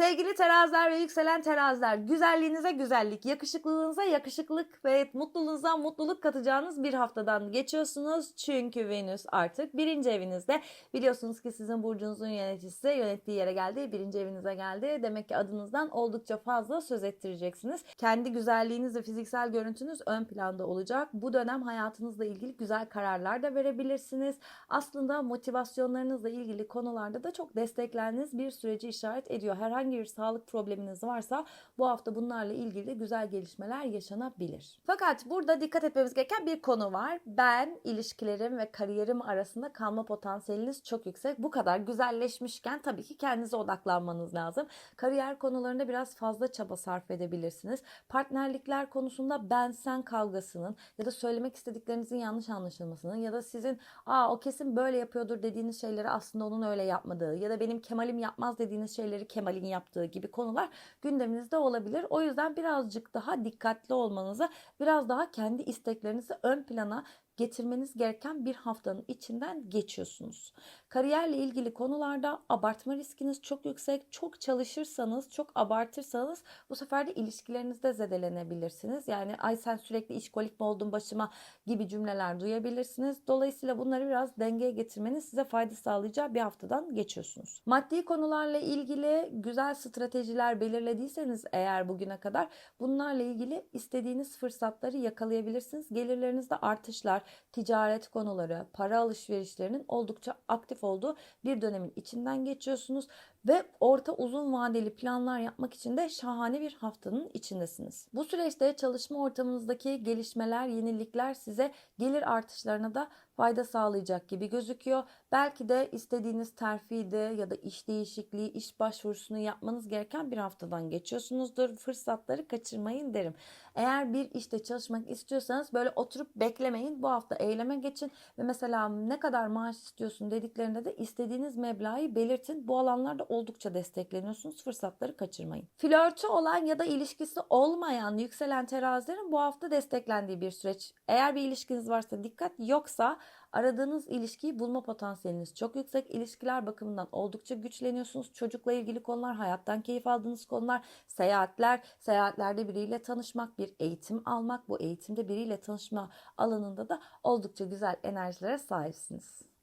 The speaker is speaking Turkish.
Sevgili teraziler ve yükselen teraziler, güzelliğinize güzellik, yakışıklılığınıza yakışıklık ve mutluluğunuza mutluluk katacağınız bir haftadan geçiyorsunuz. Çünkü Venüs artık birinci evinizde. Biliyorsunuz ki sizin burcunuzun yöneticisi yönettiği yere geldi, birinci evinize geldi. Demek ki adınızdan oldukça fazla söz ettireceksiniz. Kendi güzelliğiniz ve fiziksel görüntünüz ön planda olacak. Bu dönem hayatınızla ilgili güzel kararlar da verebilirsiniz. Aslında motivasyonlarınızla ilgili konularda da çok desteklendiğiniz bir süreci işaret ediyor. Herhangi bir sağlık probleminiz varsa bu hafta bunlarla ilgili güzel gelişmeler yaşanabilir. Fakat burada dikkat etmemiz gereken bir konu var. Ben ilişkilerim ve kariyerim arasında kalma potansiyeliniz çok yüksek. Bu kadar güzelleşmişken tabii ki kendinize odaklanmanız lazım. Kariyer konularında biraz fazla çaba sarf edebilirsiniz. Partnerlikler konusunda ben sen kavgasının ya da söylemek istediklerinizin yanlış anlaşılmasının ya da sizin aa o kesin böyle yapıyordur dediğiniz şeyleri aslında onun öyle yapmadığı ya da benim Kemal'im yapmaz dediğiniz şeyleri Kemal'in yaptığı gibi konular gündeminizde olabilir. O yüzden birazcık daha dikkatli olmanızı, biraz daha kendi isteklerinizi ön plana getirmeniz gereken bir haftanın içinden geçiyorsunuz. Kariyerle ilgili konularda abartma riskiniz çok yüksek. Çok çalışırsanız, çok abartırsanız bu sefer de ilişkilerinizde zedelenebilirsiniz. Yani ay sen sürekli işkolik mi oldun başıma gibi cümleler duyabilirsiniz. Dolayısıyla bunları biraz dengeye getirmeniz size fayda sağlayacağı bir haftadan geçiyorsunuz. Maddi konularla ilgili güzel stratejiler belirlediyseniz eğer bugüne kadar bunlarla ilgili istediğiniz fırsatları yakalayabilirsiniz. Gelirlerinizde artışlar, ticaret konuları, para alışverişlerinin oldukça aktif olduğu bir dönemin içinden geçiyorsunuz ve orta uzun vadeli planlar yapmak için de şahane bir haftanın içindesiniz. Bu süreçte çalışma ortamınızdaki gelişmeler, yenilikler size gelir artışlarına da fayda sağlayacak gibi gözüküyor. Belki de istediğiniz terfide ya da iş değişikliği, iş başvurusunu yapmanız gereken bir haftadan geçiyorsunuzdur. Fırsatları kaçırmayın derim. Eğer bir işte çalışmak istiyorsanız böyle oturup beklemeyin. Bu hafta eyleme geçin ve mesela ne kadar maaş istiyorsun dediklerinde de istediğiniz meblağı belirtin. Bu alanlarda oldukça destekleniyorsunuz. Fırsatları kaçırmayın. Flörtü olan ya da ilişkisi olmayan yükselen terazilerin bu hafta desteklendiği bir süreç. Eğer bir ilişkiniz varsa dikkat yoksa aradığınız ilişkiyi bulma potansiyeliniz çok yüksek. İlişkiler bakımından oldukça güçleniyorsunuz. Çocukla ilgili konular, hayattan keyif aldığınız konular, seyahatler, seyahatlerde biriyle tanışmak, bir eğitim almak, bu eğitimde biriyle tanışma alanında da oldukça güzel enerjilere sahipsiniz.